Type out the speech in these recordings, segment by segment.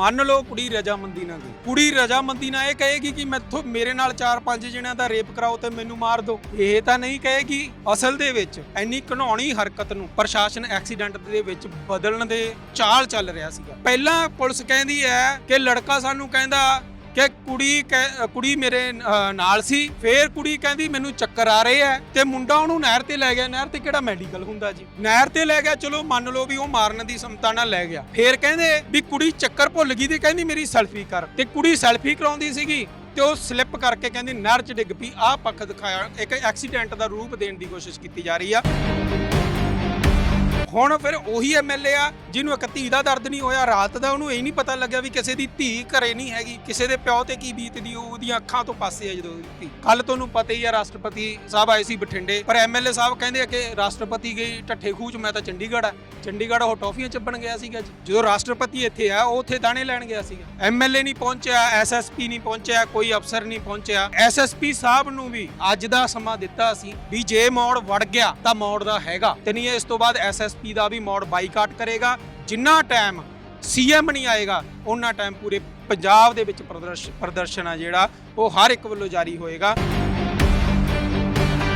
ਮੰਨ ਲਓ ਕੁੜੀ ਰਜਾਮੰਦੀ ਨਾਲ ਗਈ। ਕੁੜੀ ਰਜਾਮੰਦੀ ਨਾਲ ਇਹ ਕਹੇਗੀ ਕਿ ਮੈਥੋਂ ਮੇਰੇ ਨਾਲ 4-5 ਜਣਿਆਂ ਦਾ ਰੇਪ ਕਰਾਓ ਤੇ ਮੈਨੂੰ ਮਾਰ ਦਿਓ। ਇਹ ਤਾਂ ਨਹੀਂ ਕਹੇਗੀ ਅਸਲ ਦੇ ਵਿੱਚ ਇੰਨੀ ਘਣਾਉਣੀ ਹਰਕਤ ਨੂੰ ਪ੍ਰਸ਼ਾਸਨ ਐਕਸੀਡੈਂਟ ਦੇ ਵਿੱਚ ਬਦਲਣ ਦੇ ਚਾਲ ਚੱਲ ਰਿਹਾ ਸੀਗਾ। ਪਹਿਲਾਂ ਪੁਲਿਸ ਕਹਿੰਦੀ ਹੈ ਕਿ ਲੜਕਾ ਸਾਨੂੰ ਕਹਿੰਦਾ ਕਿ ਕੁੜੀ ਕਹਿ- ਕੁੜੀ ਮੇਰੇ ਨਾਲ ਸੀ, ਫੇਰ ਕੁੜੀ ਕਹਿੰਦੀ ਮੈਨੂੰ ਚੱਕਰ ਆ ਰਹੇ ਆ ਤੇ ਮੁੰਡਾ ਉਹਨੂੰ ਨਹਿਰ ਤੇ ਲੈ ਗਿਆ। ਨਹਿਰ ਤੇ ਕਿਹੜਾ ਮੈਡੀਕਲ ਹੁੰਦਾ ਜੀ? ਨਹਿਰ ਤੇ ਲੈ ਗਿਆ, ਚਲੋ ਮੰਨ ਲਓ ਵੀ ਉਹ ਮਾਰਨ ਦੀ ਸਮਤਾ ਨਾਲ ਲੈ ਗਿਆ। ਫੇਰ ਕਹਿੰਦੇ ਵੀ ਕੁੜੀ ਚੱਕਰ ਭੁੱਲ ਗਈ ਤੇ ਕਹਿੰਦੀ ਮੇਰੀ ਸੈਲਫੀ ਕਰ। ਤੇ ਕੁੜੀ ਸੈਲਫੀ ਕਰਾਉਂਦੀ ਸੀਗੀ ਤੇ ਉਹ ਸਲਿੱਪ ਕਰਕੇ ਕਹਿੰਦੀ ਨਹਿਰ 'ਚ ਡਿੱਗ ਪਈ। ਆਹ ਪੱਖ ਦਿਖਾਇਆ, ਇੱਕ ਐਕਸੀਡੈਂਟ ਦਾ ਰੂਪ ਦੇਣ ਦੀ ਕੋਸ਼ਿਸ਼ ਕੀਤੀ ਜਾ ਰਹੀ ਆ। ਹੁਣ ਫਿਰ ਉਹੀ ਐਮਐਲਏ ਆ, ਜਿਹਨੂੰ ਇੱਕ ਧੀ ਦਾ ਦਰਦ ਨਹੀਂ ਹੋਇਆ, ਰਾਤ ਦਾ ਉਹਨੂੰ ਇਹ ਨਹੀਂ ਪਤਾ ਲੱਗਿਆ ਵੀ ਕਿਸੇ ਦੀ ਧੀ ਘਰੇ ਨਹੀਂ ਹੈਗੀ, ਕਿਸੇ ਦੇ ਪਿਓ ਤੇ ਕੀ ਬੀਤਦੀ, ਉਹ ਉਹਦੀਆਂ ਅੱਖਾਂ ਤੋਂ ਪਾਸੇ ਆ ਜਦੋਂ ਧੀ। ਕੱਲ ਤੁਹਾਨੂੰ ਪਤਾ ਹੀ ਆ, ਰਾਸ਼ਟਰਪਤੀ ਸਾਹਿਬ ਆਏ ਸੀ ਬਠਿੰਡੇ, ਪਰ ਐਮਐਲਏ ਸਾਹਿਬ ਕਹਿੰਦੇ ਆ ਕਿ ਰਾਸ਼ਟਰਪਤੀ ਗਈ ਢੱਠੇ ਖੂਚ ਮੈਂ ਤਾਂ ਚੰਡੀਗੜ੍ਹ ਆ। ਚੰਡੀਗੜ੍ਹ ਉਹ ਟੌਫੀਆਂ ਚੱਬਣ ਗਿਆ ਸੀਗਾ ਜੀ। ਜਦੋਂ ਰਾਸ਼ਟਰਪਤੀ ਇੱਥੇ ਆ, ਉਹ ਉੱਥੇ ਦਾਣੇ ਲੈਣ ਗਿਆ ਸੀਗਾ। ਐਮਐਲਏ ਨਹੀਂ ਪਹੁੰਚਿਆ ਐਸਐਸਪੀ ਨਹੀਂ ਪਹੁੰਚਿਆ, ਕੋਈ ਅਫਸਰ ਨਹੀਂ ਪਹੁੰਚਿਆ। ਐਸਐਸਪੀ ਸਾਹਿਬ ਨੂੰ ਵੀ ਅੱਜ ਦਾ ਸਮਾਂ ਦਿੱਤਾ ਸੀ ਵੀ ਜੇ ਮੌੜ ਵੜ ਗਿਆ, ਤਾਂ ਮੌੜ ਦਾ ਹੈਗਾ। ਤੇ ਨਹੀਂ, ਇਸ ਤੋਂ ਬਾਅਦ ਐਸਐਸਪੀ ਦਾ ਵੀ ਮੋੜ ਬਾਈਕਾਟ ਕਰੇਗਾ। ਜਿੰਨਾ ਟਾਈਮ ਸੀਐਮ ਨਹੀਂ ਆਏਗਾ ਉਹਨਾਂ ਟਾਈਮ ਪੂਰੇ ਪੰਜਾਬ ਦੇ ਵਿੱਚ ਪ੍ਰਦਰਸ਼- ਪ੍ਰਦਰਸ਼ਨ ਆ ਜਿਹੜਾ, ਉਹ ਹਰ ਇੱਕ ਵੱਲੋਂ ਜਾਰੀ ਹੋਏਗਾ।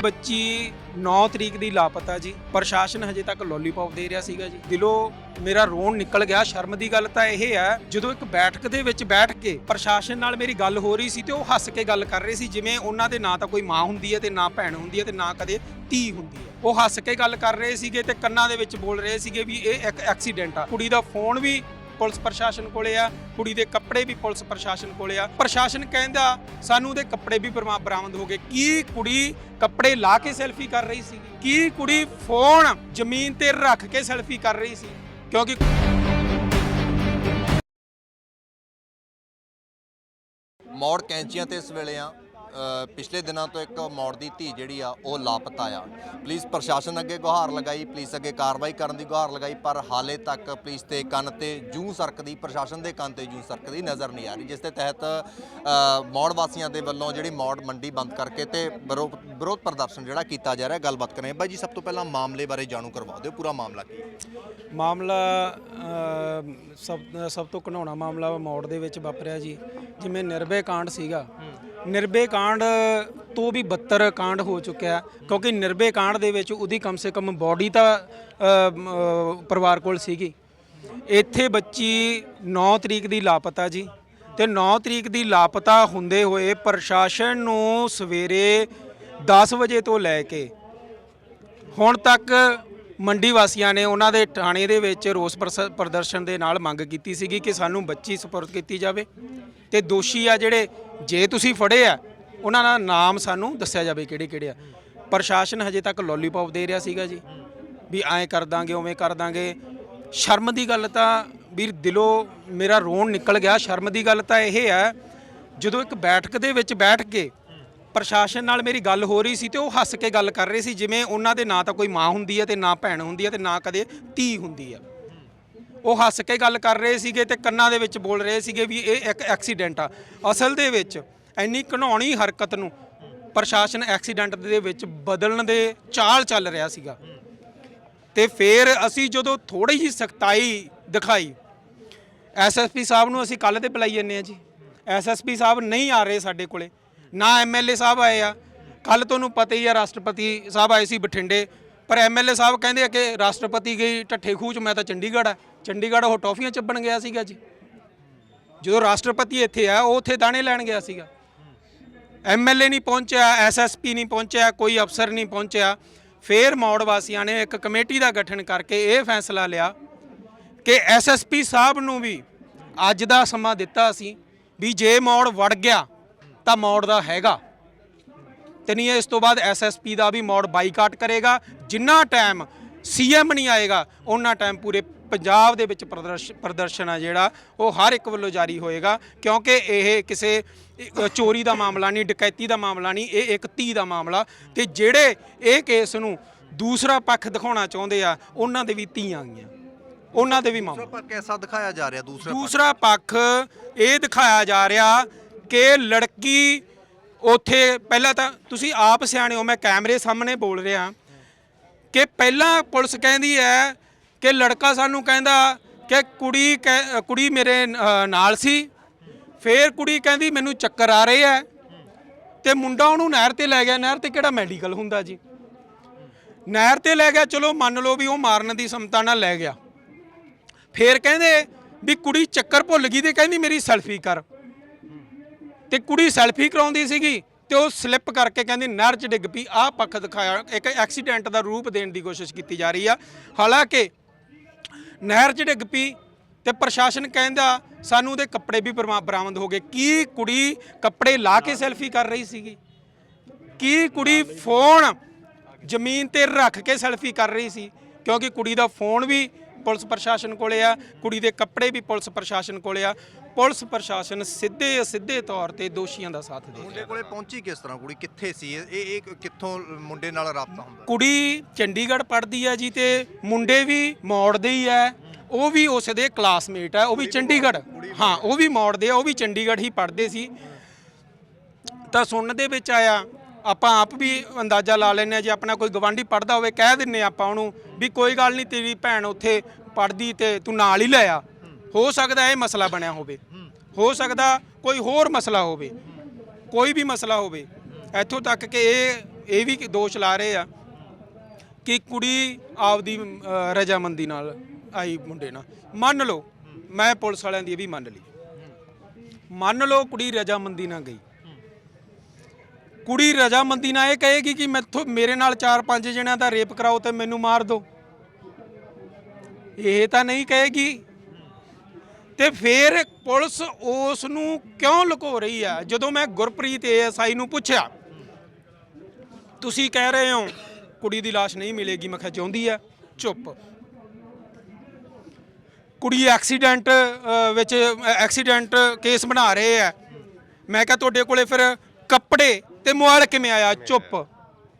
ਬੱਚੀ 9 ਤਰੀਕ ਦੀ ਲਾਪਤਾ ਜੀ। ਪ੍ਰਸ਼ਾਸਨ ਹਜੇ ਤੱਕ ਲੋਲੀਪੌਪ ਦੇ ਰਿਹਾ ਸੀਗਾ ਜੀ। ਦਿਲੋਂ ਮੇਰਾ ਰੋਣ ਨਿਕਲ ਗਿਆ। ਸ਼ਰਮ ਦੀ ਗੱਲ ਤਾਂ ਇਹ ਹੈ, ਜਦੋਂ ਇੱਕ ਬੈਠਕ ਦੇ ਵਿੱਚ ਬੈਠ ਕੇ ਪ੍ਰਸ਼ਾਸਨ ਨਾਲ ਮੇਰੀ ਗੱਲ ਹੋ ਰਹੀ ਸੀ ਤੇ ਉਹ ਹੱਸ ਕੇ ਗੱਲ ਕਰ ਰਹੇ ਸੀ, ਜਿਵੇਂ ਉਹਨਾਂ ਦੇ ਨਾ ਤਾਂ ਕੋਈ ਮਾਂ ਹੁੰਦੀ ਹੈ ਤੇ ਨਾ ਭੈਣ ਹੁੰਦੀ ਹੈ ਤੇ ਨਾ ਕਦੇ ਧੀ ਹੁੰਦੀ ਹੈ। ਉਹ ਹੱਸ ਕੇ ਗੱਲ ਕਰ ਰਹੇ ਸੀਗੇ ਤੇ ਕੰਨਾਂ ਦੇ ਵਿੱਚ ਬੋਲ ਰਹੇ ਸੀਗੇ ਵੀ ਇਹ ਇੱਕ ਐਕਸੀਡੈਂਟ ਆ। ਕੁੜੀ ਦਾ ਫੋਨ ਵੀ ਪੁਲਿਸ ਪ੍ਰਸ਼ਾਸਨ ਕੋਲੇ ਆ, ਕੁੜੀ ਦੇ ਕੱਪੜੇ ਵੀ ਪੁਲਿਸ ਪ੍ਰਸ਼ਾਸਨ ਕੋਲੇ ਆ। ਪ੍ਰਸ਼ਾਸਨ ਕਹਿੰਦਾ, ਸਾਨੂੰ ਉਹਦੇ ਕੱਪੜੇ ਵੀ ਬਰਾਮਦ ਹੋ ਗਏ। ਕੀ ਕੁੜੀ ਕੱਪੜੇ ਲਾ ਕੇ ਸੈਲਫੀ ਕਰ ਰਹੀ ਸੀ ਕੀ ਕੁੜੀ ਫੋਨ ਜ਼ਮੀਨ ਤੇ ਰੱਖ ਕੇ ਸੈਲਫੀ ਕਰ ਰਹੀ ਸੀ? ਕਿਉਂਕਿ ਮੌੜ ਕੈਂਚੀਆਂ ਤੇ ਇਸ ਵੇਲੇ ਆ। ਪਿਛਲੇ ਦਿਨਾਂ ਤੋਂ ਇੱਕ ਮੌੜ ਦੀ ਧੀ ਜਿਹੜੀ ਆ ਉਹ ਲਾਪਤਾ ਆ। ਪੁਲਿਸ ਪ੍ਰਸ਼ਾਸਨ ਅੱਗੇ ਗੁਹਾਰ ਲਗਾਈ ਪੁਲਿਸ ਅੱਗੇ ਕਾਰਵਾਈ ਕਰਨ ਦੀ ਗੁਹਾਰ ਲਗਾਈ ਪਰ ਹਾਲੇ ਤੱਕ ਪੁਲਿਸ ਤੇ ਕੰਨ ਤੇ ਜੂੰ ਸਰਕਦੀ ਪ੍ਰਸ਼ਾਸਨ ਦੇ ਕੰਨ ਤੇ ਜੂੰ ਸਰਕਦੀ ਨਜ਼ਰ ਨਹੀਂ ਆ ਰਹੀ ਜਿਸ ਦੇ ਤਹਿਤ ਮੌੜ ਵਾਸੀਆਂ ਦੇ ਵੱਲੋਂ ਜਿਹੜੀ ਮੌੜ ਮੰਡੀ ਬੰਦ ਕਰਕੇ ਤੇ ਵਿਰੋ- ਵਿਰੋਧ ਪ੍ਰਦਰਸ਼ਨ ਜਿਹੜਾ ਕੀਤਾ ਜਾ ਰਿਹਾ ਗੱਲਬਾਤ ਕਰਾਂਗੇ ਬਾਈ ਜੀ ਸਭ ਤੋਂ ਪਹਿਲਾਂ ਮਾਮਲੇ ਬਾਰੇ ਜਾਣੂ ਕਰਵਾ ਦਿਓ ਪੂਰਾ ਮਾਮਲਾ ਕੀ ਮਾਮਲਾ ਸਭ ਸਭ ਤੋਂ ਘਨਾਉਣਾ ਮਾਮਲਾ ਮੌੜ ਦੇ ਵਿੱਚ ਵਾਪਰਿਆ ਜੀ। ਜਿਵੇਂ ਨਿਰਭੈ ਕਾਂਡ ਸੀਗਾ ਨਿਰਭੇ ਕਾਂਡ ਤੋਂ ਵੀ ਬੱਤਰ ਕਾਂਡ ਹੋ ਚੁੱਕਿਆ ਕਿਉਂਕਿ ਨਿਰਭੇ ਕਾਂਡ ਦੇ ਵਿੱਚ ਉਹਦੀ ਕਮ ਸੇ ਕਮ ਬਾਡੀ ਤਾਂ ਪਰਿਵਾਰ ਕੋਲ ਸੀਗੀ। ਇੱਥੇ ਬੱਚੀ 9 ਤਰੀਕ ਦੀ ਲਾਪਤਾ ਜੀ ਤੇ 9 ਤਰੀਕ ਦੀ ਲਾਪਤਾ ਹੁੰਦੇ ਹੋਏ ਪ੍ਰਸ਼ਾਸਨ ਨੂੰ ਸਵੇਰੇ 10 ਵਜੇ ਤੋਂ ਲੈ ਕੇ ਹੁਣ ਤੱਕ ਮੰਡੀ ਵਾਸੀਆਂ ਨੇ ਉਹਨਾਂ ਦੇ ਥਾਣੇ ਦੇ ਵਿੱਚ ਰੋਸ ਪ੍ਰਸ- ਪ੍ਰਦਰਸ਼ਨ ਦੇ ਨਾਲ ਮੰਗ ਕੀਤੀ ਸੀਗੀ ਕਿ ਸਾਨੂੰ ਬੱਚੀ ਸਪੁਰਦ ਕੀਤੀ ਜਾਵੇ। ਤੇ ਦੋਸ਼ੀ ਆ ਜਿਹੜੇ, ਜੇ ਤੁਸੀਂ ਫੜੇ ਆ, ਉਹਨਾਂ ਦਾ ਨਾਮ ਸਾਨੂੰ ਦੱਸਿਆ ਜਾਵੇ ਕਿਹੜੇ ਕਿਹੜੇ ਆ। ਪ੍ਰਸ਼ਾਸਨ ਹਜੇ ਤੱਕ ਲੋਲੀਪੌਪ ਦੇ ਰਿਹਾ ਸੀਗਾ ਜੀ। ਵੀ ਐਂ ਕਰ ਦਾਂਗੇ, ਉਵੇਂ ਕਰ ਦਾਂਗੇ। ਸ਼ਰਮ ਦੀ ਗੱਲ ਤਾਂ ਵੀਰ ਦਿਲੋਂ ਮੇਰਾ ਰੋਣ ਨਿਕਲ ਗਿਆ। ਸ਼ਰਮ ਦੀ ਗੱਲ ਤਾਂ ਇਹ ਹੈ, ਜਦੋਂ ਇੱਕ ਬੈਠਕ ਦੇ ਵਿੱਚ ਬੈਠ ਕੇ ਪ੍ਰਸ਼ਾਸਨ ਨਾਲ ਮੇਰੀ ਗੱਲ ਹੋ ਰਹੀ ਸੀ ਤੇ ਉਹ ਹੱਸ ਕੇ ਗੱਲ ਕਰ ਰਹੇ ਸੀ, ਜਿਵੇਂ ਉਹਨਾਂ ਦੇ ਨਾ ਤਾਂ ਕੋਈ ਮਾਂ ਹੁੰਦੀ ਹੈ ਤੇ ਨਾ ਭੈਣ ਹੁੰਦੀ ਹੈ ਤੇ ਨਾ ਕਦੇ ਧੀ ਹੁੰਦੀ ਹੈ। ਉਹ ਹੱਸ ਕੇ ਗੱਲ ਕਰ ਰਹੇ ਸੀਗੇ ਤੇ ਕੰਨਾਂ ਦੇ ਵਿੱਚ ਬੋਲ ਰਹੇ ਸੀਗੇ ਵੀ ਇਹ ਇੱਕ ਐਕਸੀਡੈਂਟ ਆ। ਅਸਲ ਦੇ ਵਿੱਚ ਇੰਨੀ ਘਨੌਣੀ ਹਰਕਤ ਨੂੰ ਪ੍ਰਸ਼ਾਸਨ ਐਕਸੀਡੈਂਟ ਦੇ ਵਿੱਚ ਬਦਲਣ ਦੇ ਚਾਲ ਚੱਲ ਰਿਹਾ ਸੀਗਾ। ਤੇ ਫਿਰ ਅਸੀਂ ਜਦੋਂ ਥੋੜੀ ਜਿਹੀ ਸਖਤਾਈ ਦਿਖਾਈ ਐਸਐਸਪੀ ਸਾਹਿਬ ਨੂੰ ਅਸੀਂ ਕੱਲ ਤੇ ਬੁਲਾਈ ਜੰਨੇ ਆ ਜੀ। ਐਸਐਸਪੀ ਸਾਹਿਬ ਨਹੀਂ ਆ ਰਹੇ ਸਾਡੇ ਕੋਲੇ। ਨਾ ਐਮਐਲਏ ਸਾਹਿਬ ਆਏ ਆ। ਕੱਲ ਤੁਹਾਨੂੰ ਪਤਾ ਹੀ ਆ, ਰਾਸ਼ਟਰਪਤੀ ਸਾਹਿਬ ਆਏ ਸੀ ਬਠਿੰਡੇ। ਪਰ ਐਮਐਲਏ ਸਾਹਿਬ ਕਹਿੰਦੇ ਆ ਕਿ ਰਾਸ਼ਟਰਪਤੀ ਗਈ ਢੱਠੇ ਖੂਚ ਮੈਂ ਤਾਂ ਚੰਡੀਗੜ੍ਹ ਆ। ਚੰਡੀਗੜ੍ਹ ਉਹ ਟੌਫੀਆਂ ਚੱਬਣ ਗਿਆ ਸੀਗਾ ਜੀ। ਜਦੋਂ ਰਾਸ਼ਟਰਪਤੀ ਇੱਥੇ ਆ, ਉਹ ਉੱਥੇ ਦਾਣੇ ਲੈਣ ਗਿਆ ਸੀਗਾ। ਐਮਐਲਏ ਨਹੀਂ ਪਹੁੰਚਿਆ ਐਸਐਸਪੀ ਨਹੀਂ ਪਹੁੰਚਿਆ, ਕੋਈ ਅਫਸਰ ਨਹੀਂ ਪਹੁੰਚਿਆ। ਫੇਰ ਮੌੜ ਵਾਸੀਆਂ ਨੇ ਇੱਕ ਕਮੇਟੀ ਦਾ ਗਠਨ ਕਰਕੇ ਇਹ ਫੈਸਲਾ ਲਿਆ ਕਿ ਐਸਐਸਪੀ ਸਾਹਿਬ ਨੂੰ ਵੀ ਅੱਜ ਦਾ ਸਮਾਂ ਦਿੱਤਾ ਸੀ ਵੀ ਜੇ ਮੌੜ ਵੜ ਗਿਆ ਤਾਂ ਮੌੜ ਦਾ ਹੈਗਾ। ਤੇ ਨਹੀਂ ਇਸ ਤੋਂ ਬਾਅਦ ਐਸਐਸਪੀ ਦਾ ਵੀ ਮੌੜ ਬਾਈਕਾਟ ਕਰੇਗਾ। ਜਿੰਨਾ ਟਾਈਮ ਸੀਐਮ ਨਹੀਂ ਆਏਗਾ ਉਹਨਾਂ ਟਾਈਮ ਪੂਰੇ ਪੰਜਾਬ ਦੇ ਵਿੱਚ ਪ੍ਰਦਰਸ਼- ਪ੍ਰਦਰਸ਼ਨ ਆ ਜਿਹੜਾ ਉਹ ਹਰ ਇੱਕ ਵੱਲੋਂ ਜਾਰੀ ਹੋਏਗਾ। ਕਿਉਂਕਿ ਇਹ ਕਿਸੇ ਚੋਰੀ ਦਾ ਮਾਮਲਾ ਨਹੀਂ ਡਕੈਤੀ ਦਾ ਮਾਮਲਾ ਨਹੀਂ ਇਹ ਇੱਕ ਧੀ ਦਾ ਮਾਮਲਾ। ਤੇ ਜਿਹੜੇ ਇਹ ਕੇਸ ਨੂੰ ਦੂਸਰਾ ਪੱਖ ਦਿਖਾਉਣਾ ਚਾਹੁੰਦੇ ਆ ਉਹਨਾਂ ਦੇ ਵੀ ਧੀਆਂ ਗਈਆਂ ਉਹਨਾਂ ਦੇ ਵੀ ਮਾਮਲਾ। ਪਰ ਦਿਖਾਇਆ ਜਾ ਰਿਹਾ? ਦੂਸਰਾ? ਦੂਸਰਾ ਪੱਖ ਇਹ ਦਿਖਾਇਆ ਜਾ ਰਿਹਾ ਕਿ ਲੜਕੀ ਉਥੇ ਪਹਿਲਾਂ ਤਾਂ ਤੁਸੀਂ ਆਪ ਸਿਆਣੇ ਹੋ ਮੈਂ ਕੈਮਰੇ ਸਾਹਮਣੇ ਬੋਲ ਰਿਹਾ। ਕਿ ਪਹਿਲਾਂ ਪੁਲਿਸ ਕਹਿੰਦੀ ਹੈ ਕਿ ਲੜਕਾ ਸਾਨੂੰ ਕਹਿੰਦਾ ਕਿ ਕੁੜੀ ਕਹਿ- ਕੁੜੀ ਮੇਰੇ ਅ, ਨਾਲ ਸੀ। ਫੇਰ ਕੁੜੀ ਕਹਿੰਦੀ ਮੈਨੂੰ ਚੱਕਰ ਆ ਰਹੇ ਹੈ। ਤੇ ਮੁੰਡਾ ਉਹਨੂੰ ਨਹਿਰ ਤੇ ਲੈ ਗਿਆ। ਨਹਿਰ ਤੇ ਕਿਹੜਾ ਮੈਡੀਕਲ ਹੁੰਦਾ ਜੀ? ਨਹਿਰ ਤੇ ਲੈ ਗਿਆ ਚਲੋ ਮੰਨ ਲਓ ਵੀ ਉਹ ਮਾਰਨ ਦੀ ਸਮਤਾ ਨਾਲ ਲੈ ਗਿਆ। ਫੇਰ ਕਹਿੰਦੇ ਵੀ ਕੁੜੀ ਚੱਕਰ ਭੁੱਲ ਗਈ ਤੇ ਕਹਿੰਦੀ ਮੇਰੀ ਸੈਲਫੀ ਕਰ। ਤੇ ਕੁੜੀ ਸੈਲਫੀ ਕਰਾਉਂਦੀ ਸੀਗੀ ਤੇ ਉਹ ਸਲਿੱਪ ਕਰਕੇ ਕਹਿੰਦੀ, ਨਹਿਰ 'ਚ ਡਿੱਗ ਪਈ, ਆਹ ਪੱਖ ਦਿਖਾਇਆ। ਇੱਕ ਐਕਸੀਡੈਂਟ ਦਾ ਰੂਪ ਦੇਣ ਦੀ ਕੋਸ਼ਿਸ਼ ਕੀਤੀ ਜਾ ਰਹੀ ਆ। ਹਾਲਾਂਕਿ ਨਹਿਰ 'ਚ ਡਿੱਗ ਪਈ ਤੇ ਪ੍ਰਸ਼ਾਸਨ ਕਹਿੰਦਾ, ਸਾਨੂੰ ਉਹਦੇ ਕੱਪੜੇ ਵੀ ਬਰਮਾ- ਬਰਾਮਦ ਹੋ ਗਏ। ਕੀ ਕੁੜੀ ਕੱਪੜੇ ਲਾ ਕੇ ਸੈਲਫੀ ਕਰ ਰਹੀ ਸੀਗੀ? ਕੀ ਕੁੜੀ ਫੋਨ ਜ਼ਮੀਨ ਤੇ ਰੱਖ ਕੇ ਸੈਲਫੀ ਕਰ ਰਹੀ ਸੀ? ਕਿਉਂਕਿ ਕੁੜੀ ਦਾ ਫੋਨ ਵੀ ਪੁਲਿਸ ਪ੍ਰਸ਼ਾਸਨ ਕੋਲੇ ਆ ਕੁੜੀ ਦੇ ਕੱਪੜੇ ਵੀ ਪੁਲਿਸ ਪ੍ਰਸ਼ਾਸਨ ਕੋਲੇ ਆ। ਪੁਲਿਸ ਪ੍ਰਸ਼ਾਸਨ ਸਿੱਧੇ ਸਿੱਧੇ ਤੌਰ ਤੇ ਦੋਸ਼ੀਆਂ ਦਾ ਸਾਥ ਦੇ ਰਿਹਾ। ਮੁੰਡੇ ਕੋਲੇ ਪਹੁੰਚੀ ਕਿਸ ਤਰ੍ਹਾਂ ਕੁੜੀ? ਕਿੱਥੇ ਸੀ? ਇਹ ਇਹ ਕਿੱਥੋਂ ਮੁੰਡੇ ਨਾਲ ਰਾਬਤਾ ਹੁੰਦਾ? ਕੁੜੀ ਚੰਡੀਗੜ੍ਹ ਪੜ੍ਹਦੀ ਹੈ ਜੀ ਤੇ ਮੁੰਡੇ ਵੀ ਮੌੜ ਦੇ ਹੀ ਹੈ ਉਹ ਵੀ ਉਸ ਦੇ ਕਲਾਸਮੇਟ ਹੈ ਉਹ ਵੀ ਚੰਡੀਗੜ੍ਹ। ਹਾਂ ਉਹ ਵੀ ਮੌੜ ਦੇ ਆ ਉਹ ਵੀ ਚੰਡੀਗੜ੍ਹ ਹੀ ਪੜ੍ਹਦੇ ਸੀ। ਤਾਂ ਸੁਣਨ ਦੇ ਵਿੱਚ ਆਇਆ ਆਪਾਂ ਆਪ ਵੀ ਅੰਦਾਜ਼ਾ ਲਾ ਲੈਂਦੇ ਆ ਜੇ ਆਪਣਾ ਕੋਈ ਗਵਾਂਢੀ ਪੜਦਾ ਹੋਵੇ, ਕਹਿ ਦਿੰਨੇ ਆਪਾਂ ਉਹਨੂੰ ਵੀ ਕੋਈ ਗੱਲ ਨਹੀਂ, ਤੇਰੀ ਭੈਣ ਉੱਥੇ ਪੜਦੀ ਤੇ ਤੂੰ ਨਾਲ ਹੀ ਲੈ ਆ। ਹੋ ਸਕਦਾ ਇਹ ਮਸਲਾ ਬਣਿਆ ਹੋਵੇ। ਹੋ ਸਕਦਾ ਕੋਈ ਹੋਰ ਮਸਲਾ ਹੋਵੇ। ਕੋਈ ਵੀ ਮਸਲਾ ਹੋਵੇ। ਇੱਥੋਂ ਤੱਕ ਕਿ ਇਹ ਇਹ ਵੀ ਦੋਸ਼ ਲਾ ਰਹੇ ਆ ਕਿ ਕੁੜੀ ਆਪਦੀ ਰਜਾਮੰਦੀ ਨਾਲ ਆਈ ਮੁੰਡੇ ਨਾਲ। ਮੰਨ ਲਓ, ਮੈਂ ਪੁਲਿਸ ਵਾਲਿਆਂ ਦੀ ਇਹ ਵੀ ਮੰਨ ਲਈ। ਮੰਨ ਲਓ ਕੁੜੀ ਰਜਾਮੰਦੀ ਨਾਲ ਗਈ। ਕੁੜੀ ਰਜਾਮੰਦੀ ਨਾਲ ਇਹ ਕਹੇਗੀ ਕਿ ਮੈਥੋਂ ਮੇਰੇ ਨਾਲ 4-5 ਜਣਿਆਂ ਦਾ ਰੇਪ ਕਰਾਓ ਤੇ ਮੈਨੂੰ ਮਾਰ ਦਿਓ। ਇਹ ਤਾਂ ਨਹੀਂ ਕਹੇਗੀ। ਤੇ ਫਿਰ ਪੁਲਿਸ ਉਸ ਨੂੰ ਕਿਉਂ ਲੁਕੋ ਰਹੀ ਆ? ਜਦੋਂ ਮੈਂ ਗੁਰਪ੍ਰੀਤ ਏਐਸਆਈ ਨੂੰ ਪੁੱਛਿਆ, ਤੁਸੀਂ ਕਹਿ ਰਹੇ ਹੋ ਕੁੜੀ ਦੀ ਲਾਸ਼ ਨਹੀਂ ਮਿਲੇਗੀ। ਮੈਂ ਕਿਹਾ ਚਾਹੁੰਦੀ ਆ। ਚੁੱਪ। ਕੁੜੀ ਐਕਸੀਡੈਂਟ ਵਿੱਚ ਐਕਸੀਡੈਂਟ ਕੇਸ ਬਣਾ ਰਹੇ ਆ। ਮੈਂ ਕਿਹਾ, ਤੁਹਾਡੇ ਕੋਲੇ ਫਿਰ ਕੱਪੜੇ ਤੇ ਮੋਬਾਈਲ ਕਿਵੇਂ ਆਇਆ? ਚੁੱਪ।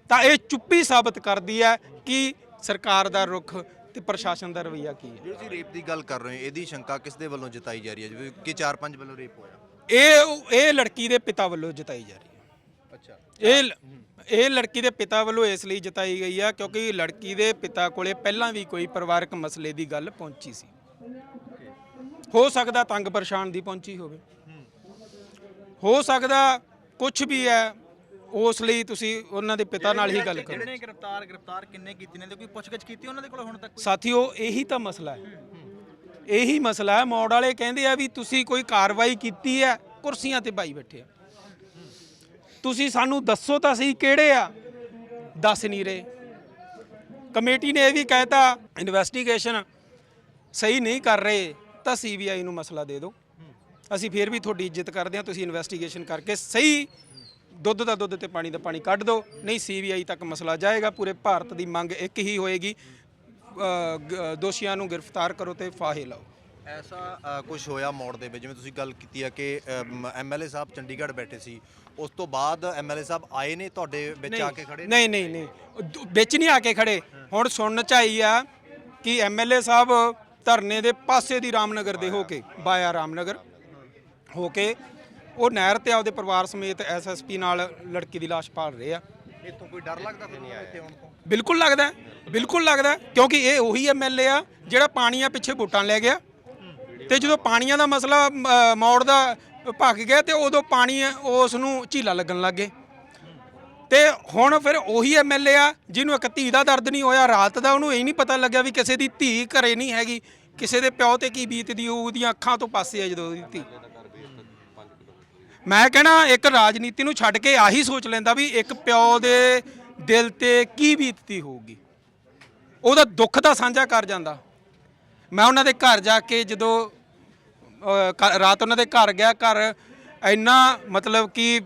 ਤਾਂ ਇਹ ਚੁੱਪੀ ਸਾਬਤ ਕਰਦੀ ਹੈ ਕਿ ਸਰਕਾਰ ਦਾ ਰੁਖ ਤੇ ਪ੍ਰਸ਼ਾਸਨ ਦਾ ਰਵੱਈਆ ਕੀ ਹੈ? ਜਿਹੜੀ ਤੁਸੀਂ ਰੇਪ ਦੀ ਗੱਲ ਕਰ ਰਹੇ ਹੋ। ਇਹਦੀ ਸ਼ੰਕਾ ਕਿਸ ਦੇ ਵੱਲੋਂ ਜਤਾਈ ਜਾ ਰਹੀ ਹੈ? ਜਿਵੇਂ ਕਿ 4-5 ਵੱਲੋਂ ਰੇਪ ਹੋਇਆ। ਇਹ ਇਹ ਲੜਕੀ ਦੇ ਪਿਤਾ ਵੱਲੋਂ ਜਤਾਈ ਜਾ ਰਹੀ ਹੈ। ਅੱਛਾ। ਇਹ ਇਹ ਲੜਕੀ ਦੇ ਪਿਤਾ ਵੱਲੋਂ ਇਸ ਲਈ ਜਤਾਈ ਗਈ ਆ ਕਿਉਂਕਿ ਲੜਕੀ ਦੇ ਪਿਤਾ ਕੋਲੇ ਪਹਿਲਾਂ ਵੀ ਕੋਈ ਪਰਿਵਾਰਕ ਮਸਲੇ ਦੀ ਗੱਲ ਪਹੁੰਚੀ ਸੀ। ਹੋ ਸਕਦਾ ਤੰਗ ਪਰੇਸ਼ਾਨ ਦੀ ਪਹੁੰਚੀ ਹੋਵੇ। ਹੋ ਸਕਦਾ ਕੁਝ ਵੀ ਹੈ ਉਸ ਲਈ ਤੁਸੀਂ ਉਹਨਾਂ ਦੇ ਪਿਤਾ ਨਾਲ ਹੀ ਗੱਲ ਕਰੋ। ਜਿਹੜੇ ਗ੍ਰਿਫਤਾਰ ਗ੍ਰਿਫਤਾਰ ਕਿੰਨੇ ਕੀਤੇ ਨੇ? ਤੇ ਕੋਈ ਪੁੱਛਗਿੱਛ ਕੀਤੀ ਉਹਨਾਂ ਦੇ ਕੋਲ ਹੁਣ ਤੱਕ ਸਾਥੀਓ ਇਹੀ ਤਾਂ ਮਸਲਾ ਹੈ। ਇਹੀ ਮਸਲਾ ਹੈ। ਮੋੜ ਵਾਲੇ ਕਹਿੰਦੇ ਆ ਵੀ ਤੁਸੀਂ ਕੋਈ ਕਾਰਵਾਈ ਕੀਤੀ ਹੈ ਕੁਰਸੀਆਂ ਤੇ ਬਾਈ ਬੈਠੇ ਆ। ਤੁਸੀਂ ਸਾਨੂੰ ਦੱਸੋ ਤਾਂ ਸਹੀ ਕਿਹੜੇ ਆ? ਦੱਸ ਨਹੀਂ ਰਹੇ। ਕਮੇਟੀ ਨੇ ਇਹ ਵੀ ਕਹਿਤਾ ਇਨਵੈਸਟੀਗੇਸ਼ਨ ਸਹੀ ਨਹੀਂ ਕਰ ਰਹੇ ਤਾਂ ਸੀਬੀਆਈ ਨੂੰ ਮਸਲਾ ਦੇ ਦਿਓ। ਅਸੀਂ ਫੇਰ ਵੀ ਤੁਹਾਡੀ ਇੱਜ਼ਤ ਕਰਦੇ ਹਾਂ ਤੁਸੀਂ ਇਨਵੈਸਟੀਗੇਸ਼ਨ ਕਰਕੇ ਸਹੀ ਦੁੱਧ ਦਾ ਦੁੱਧ ਤੇ ਪਾਣੀ ਦਾ ਪਾਣੀ ਕੱਢ ਦਿਓ ਨਹੀਂ ਸੀਬੀਆਈ ਤੱਕ ਮਸਲਾ ਜਾਏਗਾ ਪੂਰੇ ਭਾਰਤ ਦੀ ਮੰਗ ਇੱਕ ਹੀ ਹੋਏਗੀ ਅ, ਗ- ਦੋਸ਼ੀਆਂ ਨੂੰ ਗ੍ਰਿਫਤਾਰ ਕਰੋ ਤੇ ਫਾਹੇ ਲਾਓ। ਐਸਾ ਕੁਝ ਹੋਇਆ ਮੋੜ ਦੇ ਵਿੱਚ ਜਿਵੇਂ ਤੁਸੀਂ ਗੱਲ ਕੀਤੀ ਆ ਕਿ ਐਮਐਲਏ ਸਾਹਿਬ ਚੰਡੀਗੜ੍ਹ ਬੈਠੇ ਸੀ ਉਸ ਤੋਂ ਬਾਅਦ ਐਮਐਲਏ ਸਾਹਿਬ ਆਏ ਨੇ ਤੁਹਾਡੇ ਵਿੱਚ ਆ ਕੇ ਖੜੇ? ਨੇ? ਨਹੀਂ ਨਹੀਂ ਨਹੀਂ ਉਹ ਦ- ਵਿੱਚ ਨਹੀਂ ਆ ਕੇ ਖੜੇ। ਹੁਣ ਸੁਣਨ ਚ ਆਈ ਆ ਕਿ ਐਮਐਲਏ ਸਾਹਿਬ ਧਰਨੇ ਦੇ ਪਾਸੇ ਦੀ ਰਾਮਨਗਰ ਦੇ ਹੋ ਕੇ ਬਾਇਆ ਰਾਮਨਗਰ। ਹੋ ਕੇ ਉਹ ਨਹਿਰ ਤੇ ਆਪਦੇ ਪਰਿਵਾਰ ਸਮੇਤ ਐਸਐਸਪੀ ਨਾਲ ਲੜਕੀ ਦੀ ਲਾਸ਼ ਭਾਲ ਰਹੇ ਆ। ਇੱਥੋਂ ਕੋਈ ਡਰ ਲੱਗਦਾ ਤੁਹਾਨੂੰ ਇੱਥੇ ਆਉਣ ਤੋਂ। ਬਿਲਕੁਲ ਲੱਗਦਾ ਹੈ, ਬਿਲਕੁਲ ਲੱਗਦਾ ਹੈ, ਕਿਉਂਕਿ ਇਹ ਉਹੀ ਐਮਐਲਏ ਆ ਜਿਹੜਾ ਪਾਣੀਆਂ ਪਿੱਛੇ ਵੋਟਾਂ ਲੈ ਗਿਆ। ਤੇ ਜਦੋਂ ਪਾਣੀਆਂ ਦਾ ਮਸਲਾ ਅ, ਮੌੜ ਦਾ ਭੱਗ ਗਿਆ ਤੇ ਉਦੋਂ ਪਾਣੀ ਉਸ ਨੂੰ ਝੀਲਾ ਲੱਗਣ ਲੱਗ ਗਏ। ਤੇ ਹੁਣ ਫਿਰ ਉਹੀ ਐਮਐਲਏ ਆ ਜਿਹਨੂੰ ਇੱਕ ਧੀ ਦਾ ਦਰਦ ਨਹੀਂ ਹੋਇਆ ਰਾਤ ਦਾ ਉਹਨੂੰ ਇਹ ਨਹੀਂ ਪਤਾ ਲੱਗਿਆ ਵੀ ਕਿਸੇ ਦੀ ਧੀ ਘਰੇ ਨਹੀਂ ਹੈਗੀ ਕਿਸੇ ਦੇ ਪਿਓ ਤੇ ਕੀ ਬੀਤਦੀ ਹੋਊ, ਉਹਦੀਆਂ ਅੱਖਾਂ ਤੋਂ ਪਾਸੇ ਆ ਜਦੋਂ ਉਹਦੀ ਧੀ। ਮੈਂ ਕਹਿਣਾ, ਇੱਕ ਰਾਜਨੀਤੀ ਨੂੰ ਛੱਡ ਕੇ ਆਹੀ ਸੋਚ ਲੈਂਦਾ ਵੀ ਇੱਕ ਪਿਓ ਦੇ ਦਿਲ ਤੇ ਕੀ ਬੀਤਦੀ ਹੋਊਗੀ। ਉਹਦਾ ਦੁੱਖ ਤਾਂ ਸਾਂਝਾ ਕਰ ਜਾਂਦਾ। ਮੈਂ ਉਹਨਾਂ ਦੇ ਘਰ ਜਾ ਕੇ ਜਦੋਂ ਰਾਤ ਉਹਨਾਂ ਦੇ ਘਰ ਗਿਆ, ਘਰ ਇੰਨਾ ਮਤਲਬ ਕਿ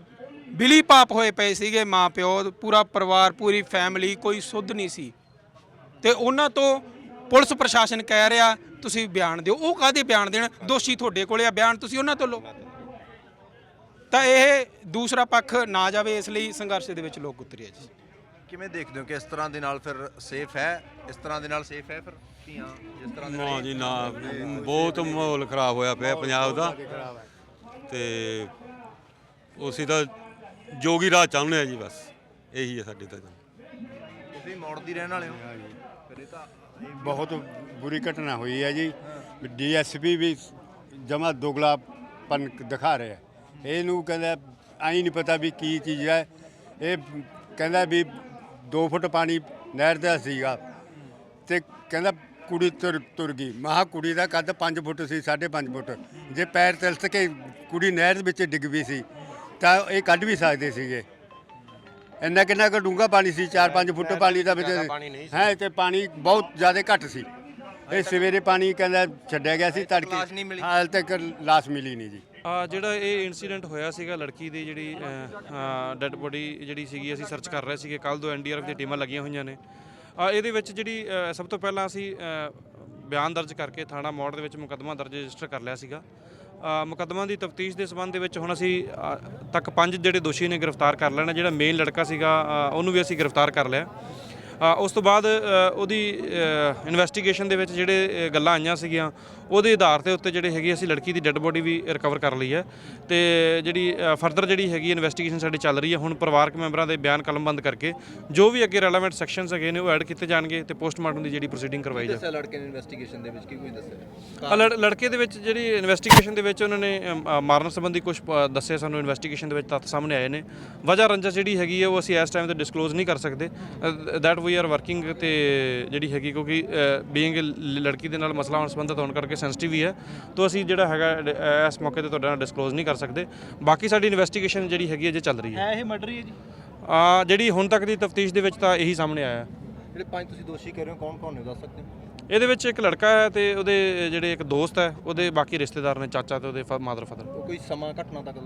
ਬਿਲੀ ਪਾਪ ਹੋਏ ਪਏ ਸੀਗੇ ਮਾਂ ਪਿਓ, ਪੂਰਾ ਪਰਿਵਾਰ, ਪੂਰੀ ਫੈਮਿਲੀ ਕੋਈ ਸੁੱਧ ਨਹੀਂ ਸੀ। ਤੇ ਉਹਨਾਂ ਤੋਂ ਪੁਲਿਸ ਪ੍ਰਸ਼ਾਸਨ ਕਹਿ ਰਿਹਾ, ਤੁਸੀਂ ਬਿਆਨ ਦਿਓ। ਉਹ ਕਾਹਦੇ ਬਿਆਨ ਦੇਣ? ਦੋਸ਼ੀ ਤੁਹਾਡੇ ਕੋਲੇ ਆ, ਬਿਆਨ ਤੁਸੀਂ ਉਹਨਾਂ ਤੋਂ ਲਓ। ਤਾਂ ਇਹ ਦੂਸਰਾ ਪੱਖ ਨਾ ਜਾਵੇ ਇਸ ਲਈ ਸੰਘਰਸ਼ ਦੇ ਵਿੱਚ ਲੋਕ ਉਤਰੇ ਆ ਜੀ। ਕਿਵੇਂ ਦੇਖਦੇ ਹੋ ਕਿ ਇਸ ਤਰ੍ਹਾਂ ਦੇ ਨਾਲ ਫਿਰ ਸੇਫ ਹੈ? ਇਸ ਤਰ੍ਹਾਂ ਦੇ ਨਾਲ ਸੇਫ ਹੈ ਫਿਰ ਧੀਆਂ? ਜਿਸ ਤਰ੍ਹਾਂ ਦੇ ਨਾਲ ਨਾ ਜੀ ਨਾ। ਬਹੁਤ ਮਾਹੌਲ ਖਰਾਬ ਹੋਇਆ ਪਿਆ ਪੰਜਾਬ ਦਾ। ਤੇ ਉਸੇ ਦਾ ਜੋਗੀ ਰਾਹ ਚਾਹੁੰਦੇ ਆ ਜੀ ਬਸ। ਇਹੀ ਹੈ ਸਾਡੀ ਤਾਂ ਤੁਸੀਂ ਮੋੜ ਦੀ ਰਹਿਣ ਵਾਲੇ ਹੋ। ਫਿਰ ਇਹ ਤਾਂ ਬਹੁਤ ਬੁਰੀ ਘਟਨਾ ਹੋਈ ਹੈ ਜੀ। ਡੀਐਸਪੀ ਵੀ ਜਮਾ ਦੁਗਲਾਪਨ ਦਿਖਾ ਰਿਹਾ। ਹੈ। ਇਹਨੂੰ ਕਹਿੰਦਾ ਆਈ ਨਹੀਂ ਪਤਾ ਵੀ ਕੀ ਚੀਜ਼ ਹੈ। ਇਹ ਕਹਿੰਦਾ ਵੀ 2 ਫੁੱਟ ਪਾਣੀ ਨਹਿਰ ਦਾ ਸੀਗਾ। ਤੇ ਕਹਿੰਦਾ ਕੁੜੀ ਤੁਰ ਤੁਰ ਗਈ। ਮਹਾ ਕੁੜੀ ਦਾ ਕੱਦ 5 ਫੁੱਟ ਸੀ 5.5 ਫੁੱਟ। ਜੇ ਪੈਰ ਤਿਲਸ ਕੇ ਕੁੜੀ ਨਹਿਰ ਦੇ ਵਿੱਚ ਡਿੱਗ ਵੀ ਸੀ ਤਾਂ ਇਹ ਕੱਢ ਵੀ ਸਕਦੇ ਸੀਗੇ। ਇੰਨਾ ਕਿੰਨਾ ਕੁ ਡੂੰਘਾ ਪਾਣੀ ਸੀ 4-5 ਫੁੱਟ ਪਾਣੀ ਦਾ ਵਿੱਚ ਹੈ ਤੇ ਪਾਣੀ ਬਹੁਤ ਜ਼ਿਆਦਾ ਘੱਟ ਸੀ। ਇਹ ਸਵੇਰੇ ਪਾਣੀ ਕਹਿੰਦਾ ਛੱਡਿਆ ਗਿਆ ਸੀ ਤੜਕੇ। ਲਾਸ਼ ਨਹੀਂ ਮਿਲੀ? ਹਾਲ ਤੱਕ ਲਾਸ਼ ਮਿਲੀ ਨਹੀਂ ਜੀ। ਆ ਜਿਹੜਾ ਇਹ ਇਨਸੀਡੈਂਟ ਹੋਇਆ ਸੀਗਾ ਲੜਕੀ ਦੀ ਜਿਹੜੀ ਡੈੱਡ ਬੋਡੀ ਜਿਹੜੀ ਸੀਗੀ ਅਸੀਂ ਸਰਚ ਕਰ ਰਹੇ ਸੀਗੇ। ਕੱਲ ਤੋਂ ਐਨਡੀਆਰਐਫ ਦੀਆਂ ਟੀਮਾਂ ਲੱਗੀਆਂ ਹੋਈਆਂ ਨੇ। ਆ ਇਹਦੇ ਵਿੱਚ ਜਿਹੜੀ ਸਭ ਤੋਂ ਪਹਿਲਾਂ ਅਸੀਂ ਬਿਆਨ ਦਰਜ ਕਰਕੇ ਥਾਣਾ ਮੌੜ ਦੇ ਵਿੱਚ ਮੁਕੱਦਮਾ ਦਰਜ ਰਜਿਸਟਰ ਕਰ ਲਿਆ ਸੀਗਾ। ਮੁਕੱਦਮਾ ਦੀ ਤਫਤੀਸ਼ ਦੇ ਸਬੰਧ ਦੇ ਵਿੱਚ ਹੁਣ ਅਸੀਂ ਤੱਕ ਪੰਜ ਜਿਹੜੇ ਦੋਸ਼ੀ ਨੇ ਗ੍ਰਿਫਤਾਰ ਕਰ ਲੈਣਾ। ਜਿਹੜਾ ਮੇਨ ਲੜਕਾ ਸੀਗਾ ਉਹਨੂੰ ਵੀ ਅਸੀਂ ਗ੍ਰਿਫਤਾਰ ਕਰ ਲਿਆ। ਉਸ ਤੋਂ ਬਾਅਦ ਉਹਦੀ ਇਨਵੈਸਟੀਗੇਸ਼ਨ ਦੇ ਵਿੱਚ ਜਿਹੜੇ ਗੱਲਾਂ ਆਈਆਂ ਸੀਗੀਆਂ ਉਹਦੇ ਆਧਾਰ ਤੇ ਉੱਤੇ ਜਿਹੜੇ ਹੈਗੀ ਅਸੀਂ ਲੜਕੀ ਦੀ ਡੈੱਡ ਬੋਡੀ ਵੀ ਰਿਕਵਰ ਕਰ ਲਈ ਹੈ। ਤੇ ਜਿਹੜੀ ਫਰਦਰ ਜਿਹੜੀ ਹੈਗੀ ਇਨਵੈਸਟੀਗੇਸ਼ਨ ਸਾਡੀ ਚੱਲ ਰਹੀ ਹੈ ਹੁਣ ਪਰਿਵਾਰਕ ਮੈਂਬਰਾਂ ਦੇ ਬਿਆਨ ਕਲਮਬੰਦ ਕਰਕੇ ਜੋ ਵੀ ਅੱਗੇ ਰੈਲੇਵੈਂਟ ਸੈਕਸ਼ਨਸ ਹੈਗੇ ਨੇ ਉਹ ਐਡ ਕੀਤੇ ਜਾਣਗੇ ਤੇ ਪੋਸਟਮਾਰਟਮ ਦੀ ਜਿਹੜੀ ਪ੍ਰੋਸੀਡਿੰਗ ਕਰਵਾਈ ਜਾਵੇ ਦੱਸਿਆ ਲੜਕੇ ਨੇ ਇਨਵੈਸਟੀਗੇਸ਼ਨ ਦੇ ਵਿੱਚ? ਕੀ ਕੋਈ ਦੱਸਿਆ? ਲੜਕੇ ਦੇ ਵਿੱਚ ਜਿਹੜੀ ਇਨਵੈਸਟੀਗੇਸ਼ਨ ਦੇ ਵਿੱਚ ਉਹਨਾਂ ਨੇ ਮਾਰਨ ਸੰਬੰਧੀ ਕੁਝ ਦੱਸੇ ਸਾਨੂੰ ਇਨਵੈਸਟੀਗੇਸ਼ਨ ਦੇ ਵਿੱਚ ਤੱਥ ਸਾਹਮਣੇ ਆਏ ਨੇ। ਵਜ੍ਹਾ ਰੰਜਸ ਜਿਹੜੀ ਹੈਗੀ ਹੈ ਉਹ ਅਸੀਂ ਇਸ ਟਾਈਮ ਤੇ ਡਿਸਕਲੋਜ਼ ਨਹੀਂ ਕਰ ਸਕਦੇ। ਦੈਟ ਵੀ ਆਰ ਵਰਕਿੰਗ ਤੇ ਜਿਹੜੀ ਹੈਗੀ ਕਿਉਂਕਿ ਬੀਇੰਗ ਲੜਕੀ ਦੇ ਨਾਲ ਮਸਲਾ ਹੋਣ ਸੰਬੰਧਿਤ ਹੋਣ ਕਰਕੇ ਸੈਂਸਿਟਿਵ ਹੀ ਹੈ। ਤੋਂ ਅਸੀਂ ਜਿਹੜਾ ਹੈਗਾ ਅ, ਇਸ ਮੌਕੇ ਤੇ ਤੁਹਾਡੇ ਨਾਲ ਡਿਸਕਲੋਜ਼ ਨਹੀਂ ਕਰ ਸਕਦੇ। ਬਾਕੀ ਸਾਡੀ ਇਨਵੈਸਟੀਗੇਸ਼ਨ ਜਿਹੜੀ ਹੈਗੀ ਹੈ ਜੇ ਚੱਲ ਰਹੀ ਹੈ। ਹੈ ਇਹ ਮਰਡਰ ਹੀ ਹੈ ਜੀ। ਆ ਜਿਹੜੀ ਹੁਣ ਤੱਕ ਦੀ ਤਫਤੀਸ਼ ਦੇ ਵਿੱਚ ਤਾਂ ਇਹੀ ਸਾਹਮਣੇ ਆਇਆ। ਹੈ ਜਿਹੜੇ ਪੰਜ ਤੁਸੀਂ ਦੋਸ਼ੀ ਕਹਿ ਰਹੇ ਹੋ ਕੌਣ ਕੌਣ ਨੇ ਦੱਸ ਸਕਦੇ ਹੋ? ਇਹਦੇ ਵਿੱਚ ਇੱਕ ਲੜਕਾ ਹੈ ਤੇ ਉਹਦੇ ਜਿਹੜੇ ਇੱਕ ਦੋਸਤ ਹੈ ਉਹਦੇ ਬਾਕੀ ਰਿਸ਼ਤੇਦਾਰ ਨੇ ਚਾਚਾ ਤੇ ਉਹਦੇ ਮਾਦਰ ਫਾਦਰ। ਉਹ ਕੋਈ ਸਮਾਂ ਘਟਨਾ ਤੱਕ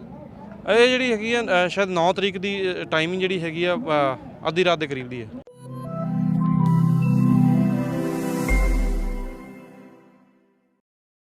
ਇਹ ਜਿਹੜੀ ਹੈਗੀ ਆ ਅ, ਸ਼ਾਇਦ 9 ਤਰੀਕ ਦੀ ਟਾਈਮਿੰਗ ਜਿਹੜੀ ਹੈਗੀ ਆ ਅ, ਅੱਧੀ ਰਾਤ ਦੇ ਕਰੀਬ ਦੀ ਹੈ।